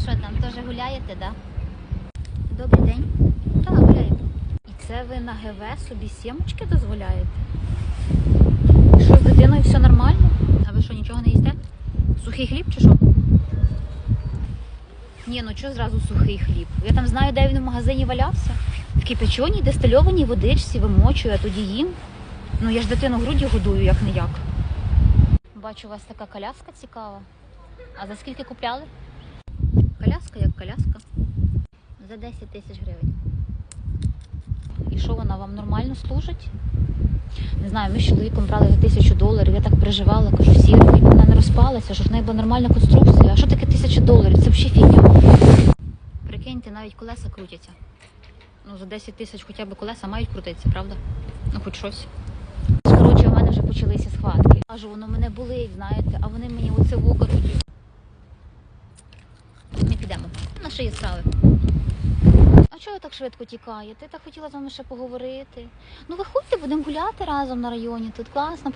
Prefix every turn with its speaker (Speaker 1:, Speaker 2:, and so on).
Speaker 1: Що там, теж гуляєте, да? Добрий день. Так, гуляємо. І це ви на ГВ собі сімочки дозволяєте? Що з дитиною все нормально? А ви що, нічого не їсте? Сухий хліб чи що? Ні, ну чого зразу сухий хліб? Я там знаю, де він в магазині валявся. В кипячоній дистильованій водичці вимочую, а тоді їм. Ну я ж дитину груді годую, як не як. Бачу, у вас така коляска цікава. А за скільки купляли? Коляска як коляска. За 10 тисяч гривень. І що вона вам нормально служить? Не знаю, ми з чоловіком брали за тисячу доларів. Я так переживала, кажу, сірий, вона не розпалася, щоб в неї була нормальна конструкція. А що таке тисяча доларів? Це взагалі фігня. Прикиньте, навіть колеса крутяться. Ну, за 10 тисяч хоча б колеса мають крутитися, правда? Ну, хоч щось. Коротше, у мене вже почалися схватки. Кажу, воно мене болить, знаєте, а вони мені оце вуко крутять. Не підемо. На шиї справи. А чого так швидко тікаєте? Я так хотіла з вами ще поговорити. Ну виходьте, будемо гуляти разом на районі. Тут класно,